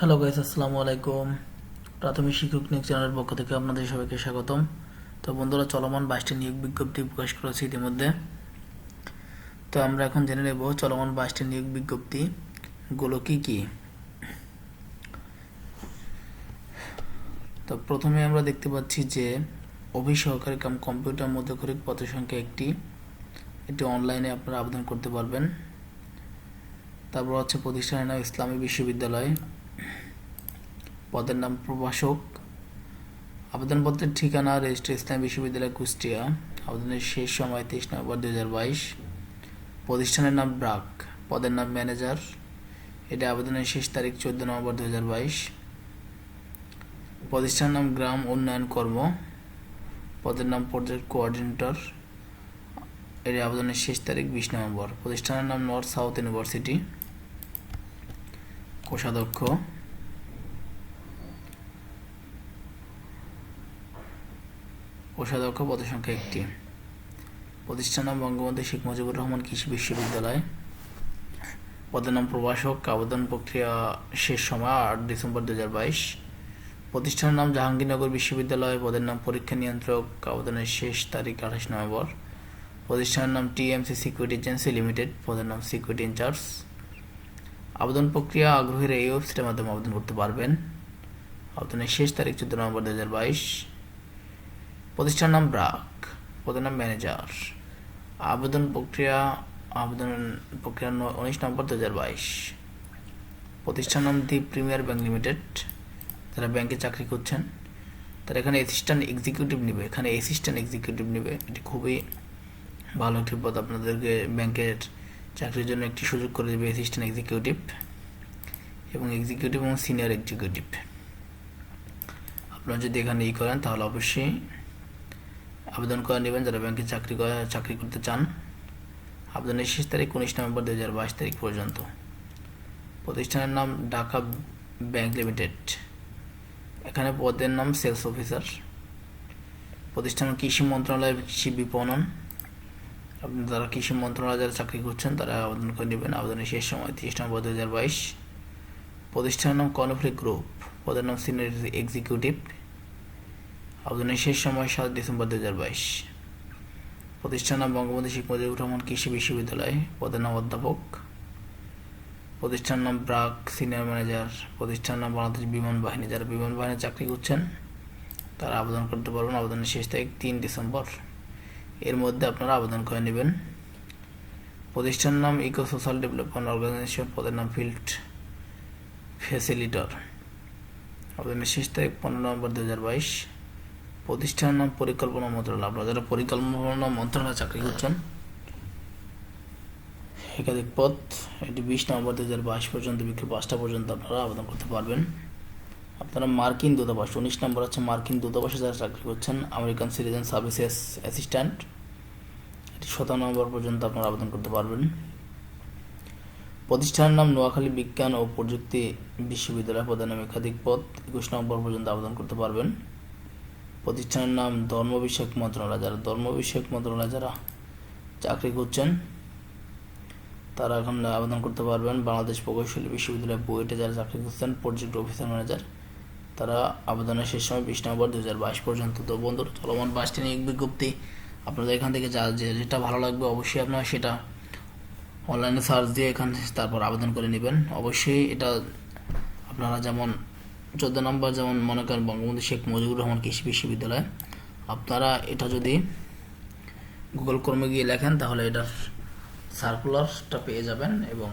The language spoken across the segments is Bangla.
হ্যালো গাইস আসসালামু আলাইকুম। প্রাথমিক শিক্ষক নিয়োগ চ্যানেলের পক্ষ থেকে আপনাদের সবাইকে স্বাগতম। তো বন্ধুরা, চলমান বাইশটি নিয়োগ বিজ্ঞপ্তি প্রকাশ করেছে ইতিমধ্যে। তো আমরা এখন জেনে নেব চলমান বাইশটি নিয়োগ বিজ্ঞপ্তি গুলো কি কি। তো প্রথমে আমরা দেখতে পাচ্ছি যে অফিস সহকারী কাম কম্পিউটার মধ্যকরিক পদের সংখ্যা একটি। এটি অনলাইনে আপনারা আবেদন করতে পারবেন। তারপর হচ্ছে প্রতিষ্ঠানের নাম ইসলামী বিশ্ববিদ্যালয়। পদের নাম প্রভাষক। আবেদনপত্রের ঠিকানা রেজিস্ট্রি ইসলামী বিশ্ববিদ্যালয় কুষ্টিয়া। আবেদনের শেষ সময় তেইশ নভেম্বর দুই হাজার বাইশ। প্রতিষ্ঠানের নাম ব্রাক। পদের নাম ম্যানেজার। এটা আবেদনের শেষ তারিখ চোদ্দ নভেম্বর দুই হাজার বাইশ। প্রতিষ্ঠানের নাম গ্রাম উন্নয়ন কর্ম। পদের নাম প্রজেক্ট কোঅর্ডিনেটর। এর আবেদনের শেষ তারিখ বিশ নভেম্বর। প্রতিষ্ঠানের নাম নর্থ সাউথ ইউনিভার্সিটি। কোষাধ্যক্ষ। কোষাধ্যক্ষ পদের সংখ্যা একটি। প্রতিষ্ঠান নাম বঙ্গবন্ধু শেখ মুজিবুর রহমান কৃষি বিশ্ববিদ্যালয়। পদের নাম প্রভাষক, আবেদন প্রক্রিয়া শেষ সময় আট ডিসেম্বর দু হাজার বাইশ। প্রতিষ্ঠানের নাম জাহাঙ্গীরনগর বিশ্ববিদ্যালয়, পদের নাম পরীক্ষা নিয়ন্ত্রক, আবেদনের শেষ তারিখ আঠাশ নভেম্বর। প্রতিষ্ঠানের নাম টিএমসি সিকিউরিটি এজেন্সি লিমিটেড, পদের নাম সিকিউরিটি ইনচার্জ। আবেদন প্রক্রিয়া আগ্রহীরা এই ওয়েবসাইটের মাধ্যমে আবেদন করতে পারবেন। আবেদনের শেষ তারিখ চোদ্দ নভেম্বর দু হাজার বাইশ। প্রতিষ্ঠান নাম ব্রাক, পদের নাম ম্যানেজার। আবেদন প্রক্রিয়া আবেদন প্রক্রিয়া উনিশ নভেম্বর দু হাজার বাইশ। প্রতিষ্ঠান নাম দি প্রিমিয়ার ব্যাংক লিমিটেড। যারা ব্যাংকে চাকরি করছেন, তারা এখানে অ্যাসিস্ট্যান্ট এক্সিকিউটিভ নেবে। এখানে অ্যাসিস্ট্যান্ট এক্সিকিউটিভ নেবে। এটি খুবই ভালো একটি পদ। আপনাদেরকে ব্যাংকের চাকরির জন্য একটি সুযোগ করে দেবে অ্যাসিস্ট্যান্ট এক্সিকিউটিভ এবং এক্সিকিউটিভ এবং সিনিয়র এক্সিকিউটিভ আপনারা যদি এখানে ই করেন, তাহলে অবশ্যই আবেদন করে নেবেন যারা ব্যাংকে চাকরি করে, চাকরি করতে চান, আবেদনের শেষ তারিখ উনিশ নভেম্বর দু হাজার বাইশ তারিখ পর্যন্ত। প্রতিষ্ঠানের নাম ঢাকা ব্যাংক লিমিটেড। এখানে পদের নাম সেলস অফিসার। প্রতিষ্ঠান কৃষি মন্ত্রণালয়ের কৃষি বিপণন। আপনি যারা কৃষি মন্ত্রণালয়ে যারা চাকরি করছেন, তারা আবেদন করে নেবেন আবেদনের শেষ সময় তিরিশ নভেম্বর দু হাজার বাইশ। প্রতিষ্ঠানের নাম কর্ণফুলী গ্রুপ। পদের নাম সিনিয়র এক্সিকিউটিভ। আবেদনের শেষ সময় সাত ডিসেম্বর দু হাজার বাইশ। প্রতিষ্ঠান বঙ্গবন্ধু শেখ মুজিবুর রহমান কৃষি বিশ্ববিদ্যালয় পদের নাম অধ্যাপক। প্রতিষ্ঠান নাম ব্রাক সিনিয়র ম্যানেজার। প্রতিষ্ঠান নাম বাংলাদেশ বিমান বাহিনী। যারা বিমান বাহিনীর চাকরি করছেন, তারা আবেদন করতে পারবেন আবেদনের শেষ তারিখ তিন ডিসেম্বর। এর মধ্যে আপনারা আবেদন করে নেবেন। প্রতিষ্ঠান নাম ইকো সোশ্যাল ডেভেলপমেন্ট অর্গানাইজেশন পদের নাম ফিল্ড ফ্যাসিলিটর আবেদনের শেষ তারিখ পনেরো নভেম্বর দু হাজার বাইশ। প্রতিষ্ঠানের নাম পরিকল্পনা মন্ত্রণালয়। আপনারা যারা পরিকল্পনা মন্ত্রণালয় চাকরি করছেন? একাধিক পদ। এটি বিশ নভেম্বর দু হাজার বাইশ পর্যন্ত বিকেল পাঁচটা পর্যন্ত আপনারা আবেদন করতে পারবেন। আপনারা মার্কিন দূতাবাস, উনিশ নম্বর হচ্ছে মার্কিন দূতাবাসে যারা চাকরি করছেন, আমেরিকান সিটিজেন সার্ভিসেস অ্যাসিস্ট্যান্ট, এটি সতেরো নম্বর পর্যন্ত আপনারা আবেদন করতে পারবেন। প্রতিষ্ঠানের নাম নোয়াখালী বিজ্ঞান ও প্রযুক্তি বিশ্ববিদ্যালয় নাম একাধিক পদ, একুশ নম্বর পর্যন্ত আবেদন করতে পারবেন। প্রতিষ্ঠানের নাম ধর্ম বিষয়ক মন্ত্রণালয়। যারা ধর্ম বিষয়ক মন্ত্রণালয় যারা চাকরি করছেন, তারা এখন আবেদন করতে পারবেন। বাংলাদেশ প্রকৌশলী বিশ্ববিদ্যালয় বুয়েটে যারা চাকরি করছেন, প্রজেক্ট অফিসার ম্যানেজার, তারা আবেদনের শেষ সময় বিশ নভেম্বর দু হাজার বাইশ পর্যন্ত। তো বন্ধুরা, চলমান বাইশটি নিয়োগ বিজ্ঞপ্তি, আপনাদের এখান থেকে যা যেটা ভালো লাগবে অবশ্যই আপনারা সেটা অনলাইনে সার্চ দিয়ে এখান তারপর আবেদন করে নেবেন। অবশ্যই এটা আপনারা যেমন চোদ্দ নম্বর যেমন মনে করেন বঙ্গবন্ধু শেখ মুজিবুর রহমান কৃষি বিশ্ববিদ্যালয়। আপনারা এটা যদি গুগল কর্মে গিয়ে লেখেন, তাহলে এটার সার্কুলারটা পেয়ে যাবেন এবং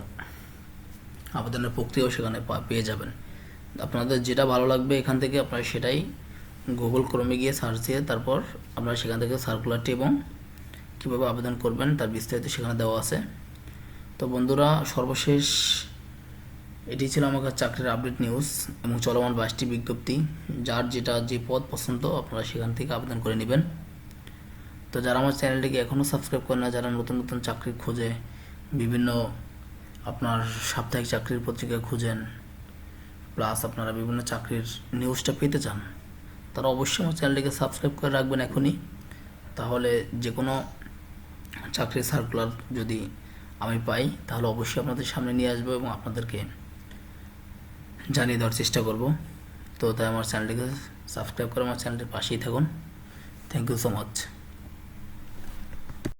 আবেদনের প্রক্রিয়াও সেখানে পেয়ে যাবেন। আপনাদের যেটা ভালো লাগবে এখান থেকে আপনারা সেটাই গুগল ক্রমে গিয়ে সার্চ দিয়ে তারপর আপনারা সেখান থেকে সার্কুলারটি এবং কীভাবে আবেদন করবেন তার বিস্তারিত সেখানে দেওয়া আছে। তো বন্ধুরা, সর্বশেষ এটি ছিল আমার কাছে চাকরির আপডেট নিউজ এবং চলমান বাইশটি বিজ্ঞপ্তি, যার যেটা যে পদ পছন্দ, আপনারা সেখান থেকে আবেদন করে নেবেন। তো যারা আমার চ্যানেলটিকে এখনও সাবস্ক্রাইব করে না, যারা নতুন নতুন চাকরির খোঁজে, বিভিন্ন আপনার সাপ্তাহিক চাকরির পত্রিকা খুঁজেন প্লাস আপনারা বিভিন্ন চাকরির নিউজটা পেতে চান, তারা অবশ্যই আমার চ্যানেলটিকে সাবস্ক্রাইব করে রাখবেন এখনই। তাহলে যে কোনো চাকরির সার্কুলার যদি আমি পাই, তাহলে অবশ্যই আপনাদের সামনে নিয়ে আসব এবং আপনাদেরকে জানিয়ে দেওয়ার চেষ্টা করব। তো তাই আমার চ্যানেলটিকে সাবস্ক্রাইব করে আমার চ্যানেলটির পাশেই থাকুন। Thank you so much